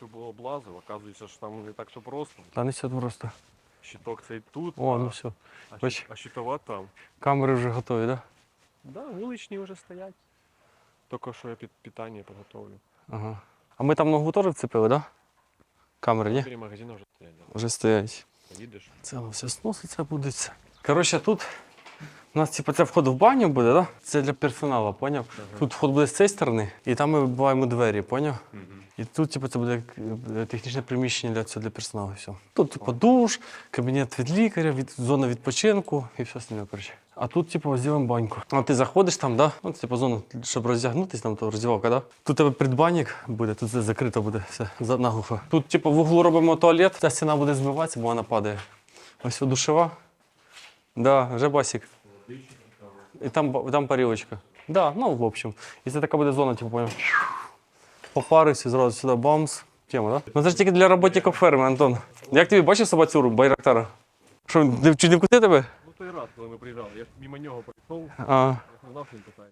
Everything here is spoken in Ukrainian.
все було облазив, оказується, що там не так, що просто. Та не все просто. Щиток цей тут, О, а, ну все. а, щит- бач. а щитова там. Камери вже готові, так? Да, вуличні вже стоять. Тільки що я під питання підготовлю. Ага. А ми там ногу теж вцепили, так? Да? Камери, ні? Чотири магазини вже стоять. Да. Вже стоять. Поїдеш. Це воно все сноситься буде. Коротше, тут у нас типу, це вход в баню буде, да? Це для персоналу, поняв? Тут вход буде з цієї сторони, і там ми вибиваємо двері, поняв? І тут, типу, це буде е, технічне приміщення для цього для персоналу. Все. Тут, типу, душ, кабінет від лікаря, від, зона відпочинку і все остальне, коротше. А тут, типу, зробимо баньку. А ти заходиш там, да? Ну, типу, зона, щоб роздягнутися, там то роздівалка, да? Тут тебе предбанник буде, тут все закрито буде, все наглухо. Тут, типу, в углу робимо туалет, ця стіна буде збиватися, бо вона падає. Ось душева. Да, вже басик. І там, там парілочка. Да, ну, в общем. І це така буде зона, типу, поняв. Попарився зразу сюди бамс. Тема, да? Ну це ж тільки для роботників ферми, Антон. Як тобі бачив собацюру Байрактара? Що, не- чуть не вкусив тебе? Ну той раз, коли ми приїжджали, я ж мимо нього прийшов, А, я не знав, що він питає.